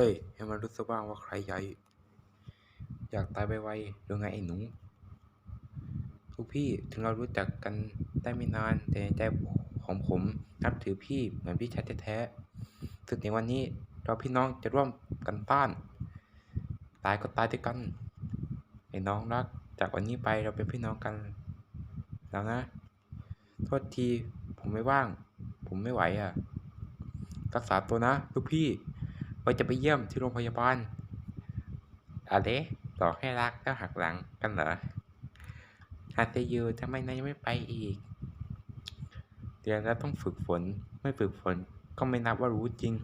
เอ้ย ให้มันรู้ซะบ้างว่าใครใหญ่ อยากตายไปไวหรือไงไอ้หนูลูกพี่ถึงเรารู้จักกันได้ไม่นาน แต่ในใจของผมนับถือพี่เหมือนพี่ชายแท้ๆสึกในวันนี้เราพี่น้องจะร่วมกันต้าน ตายก็ตายด้วยกัน ไอ้น้องรัก จากวันนี้ไปเราเป็นพี่น้องกัน แล้วนะ โทษทีผมไม่ว่าง ผมไม่ไหวอะ รักษาตัวนะลูกพี่ ไว้จะไปเยี่ยมที่โรงพยาบาลอะไรต่อให้รักแล้วหักหลังกันเหรอฮาเซยูทำไมนายไม่ไปอีกเรียนแล้วต้องฝึกฝน ไม่ฝึกฝนก็ไม่นับว่ารู้จริง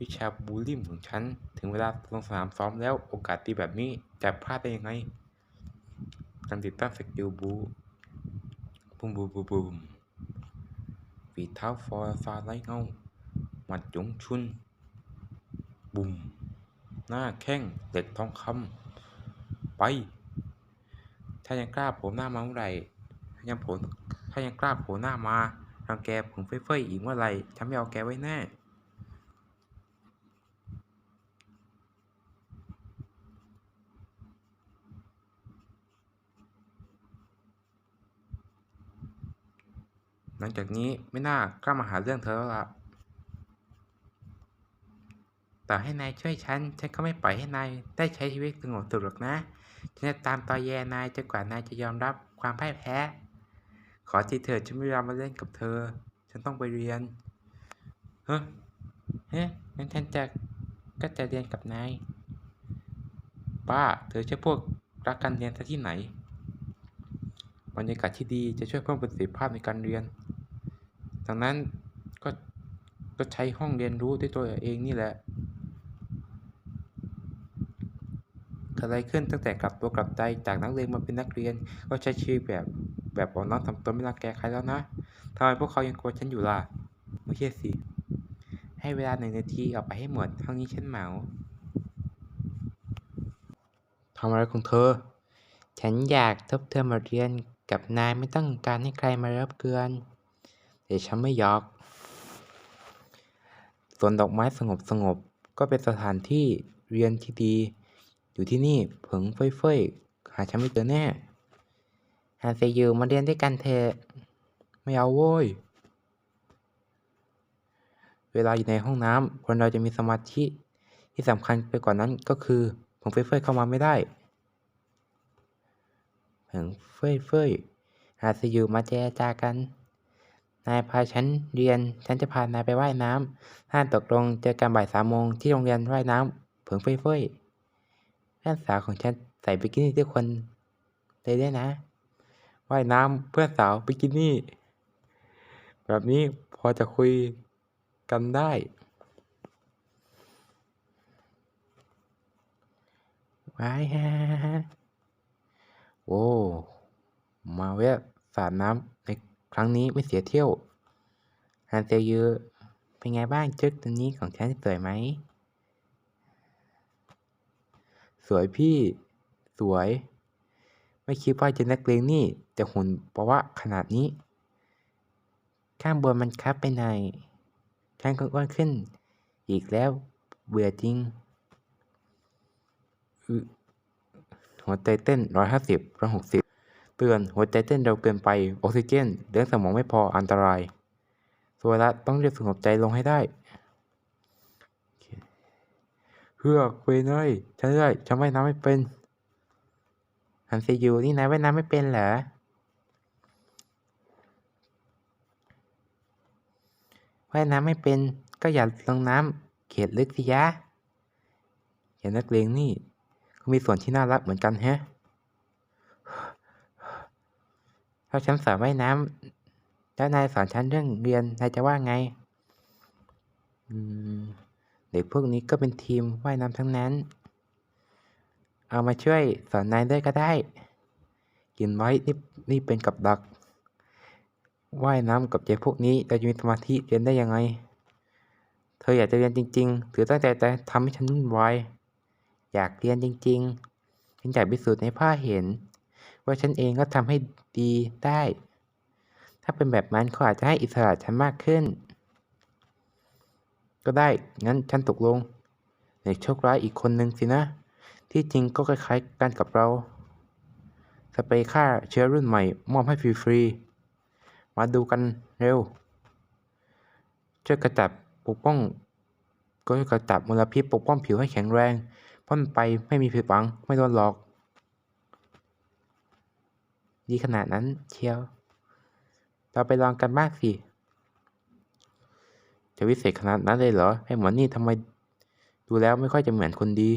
วิชาบูลลิมของฉัน ถึงเวลาลงสนามซ้อมแล้วโอกาสดีแบบนี้จะพลาดได้ยังไงการติดตั้งสกิลบูบูมบูมบูมบูมฝีเท้าฟอร์ซาไลเงาหมัดยงชุน บุ่มหน้าแข้งเหล็กทองคำไป ถ้ายังกล้าโผล่หน้ามาเมื่อไหร่ถ้ายังโผล่ถ้ายังกล้าโผล่หน้ามารังแกผมเฟ้ยๆอีกเมื่อไหร่ฉันไม่เอาแกไว้แน่หลังจากนี้ไม่น่ากล้ามาหาเรื่องเธอแล้วล่ะ ต่อให้นายช่วยฉัน ฉันก็ไม่ปล่อยให้นายได้ใช้ชีวิตสงบสุขหรอกนะ ฉันจะตามต่อแยนายจนกว่านายจะยอมรับความพ่ายแพ้ ขอทีเถิดฉันไม่ยอมมาเล่นกับเธอ ฉันต้องไปเรียน เฮ้ยเฮ้งั้นฉันจะก็จะเรียนกับนาย ป้า เธอใช่พวกรักการเรียนซะที่ไหน บรรยากาศที่ดีจะช่วยเพิ่มประสิทธิภาพในการเรียน ดังนั้นก็ก็ใช้ห้องเรียนรู้ด้วยตัวเองนี่แหละเกิด อะไรขึ้นตั้งแต่กลับตัวกลับใจจากนักเรียนมาเป็นนักเรียน ก็ใช้ชีวิตแบบแบบอ่อนน้อมถ่อมตนไม่รังแกใครแล้วนะทำไมพวกเขายังกลัวฉันอยู่ล่ะไม่ใช่สิให้เวลาหนึ่งนาทีออกไปให้หมดเท่านี้ฉันเหมาทำอะไรของเธอ ฉันอยากทบทวนบทเรียนกับนายไม่ต้องการให้ใครมารบเกือนแต่ฉันไม่ยอกสวนดอกไม้สงบสงบก็เป็นสถานที่เรียนที่ดี อยู่ที่นี่เผิงเฟ้ยๆหาฉันไม่เจอแน่หาเซยูมาเรียนด้วยกันเถอะไม่เอาโว้ย เวลาอยู่ในห้องน้ำคนเราจะมีสมาธิที่สำคัญไปกว่านั้นก็คือเผิงเฟ้ยๆเข้ามาไม่ได้เผิงเฟ้ยเฟ้หาสิอยู่มาเจรจากันนายพาฉันเรียน ฉันจะพานายไปว่ายน้ำถ้าตกลงเจอกันบ่ายสามโมงที่โรงเรียนว่ายน้ำเผิงเฟ้ยเฟ้ แฟนสาวของฉันใส่บิกินี่ทุกคนเลยได้นะว่ายน้ำเพื่อนสาวบิกินี่ แบบนี้พอจะคุยกันได้ว้ายฮะโอ้มาแวะสาดน้ำในครั้งนี้ไม่เสียเที่ยวฮันเซลยูเป็นไงบ้างชุดตัวนี้ของฉันสวยไหม สวยพี่สวย ไม่คิดว่าจะนักเลงนี่จะหุ่นปราะวะขนาดนี้ ข้างบนมันคับไปหน่อยฉันก็อ้วนขึ้น อีกแล้วเบื่อจริงหัวใจเต้นร้อยห้าสิบร้อยหกสิบเตือนหัวใจเต้นเร็วเกินไปออกซิเจนเลี้ยงสมองไม่พออันตราย สวระต้องเรียกสงบใจลงให้ได้ เพื่อคุยหน่อยฉันได้ฉันว่ายน้ำไม่เป็นฮันซียูนี่นายว่ายน้ำไม่เป็นเหรอว่ายน้ำไม่เป็นก็อย่าลงน้ำเขตลึกสิยะเห็นนักเลงนี่ก็มีส่วนที่น่ารักเหมือนกันแฮะถ้าฉันสอนว่ายน้ำแล้วนายสอนฉันเรื่องเรียนนายจะว่าไง อืม เด็กพวกนี้ก็เป็นทีมว่ายน้ำทั้งนั้น เอามาช่วยสอนนายด้วยก็ได้ กินไว้นี่นี่เป็นกับดัก ว่ายน้ำกับเด็กพวกนี้เราจะมีสมาธิเรียนได้ยังไง เธออยากจะเรียนจริงๆหรือตั้งใจจะทำให้ฉันวุ่นวาย อยากเรียนจริงๆฉันอยากพิสูจน์ให้พ่อเห็น ว่าฉันเองก็ทำให้ดีได้ ถ้าเป็นแบบนั้นเขาอาจจะให้อิสระฉันมากขึ้น ก็ได้ งั้นฉันตกลง เด็กโชคร้ายอีกคนนึงสินะ ที่จริงก็คล้ายๆกันกับเรา สเปรย์ฆ่าเชื้อรุ่นใหม่ มอบให้ฟรีๆ มาดูกันเร็ว ช่วยกระจัดปกป้อง ก็ช่วยกระจัดมลพิษปกป้องผิวให้แข็งแรงพ่นไปไม่มีผิดหวัง ไม่โดนหลอก ดีขนาดนั้นเชียว เราไปลองกันบ้างสิ จะวิเศษขนาดนั้นเลยเหรอไอ้หมอนี่ทำไมดูแล้วไม่ค่อยจะเหมือนคนดี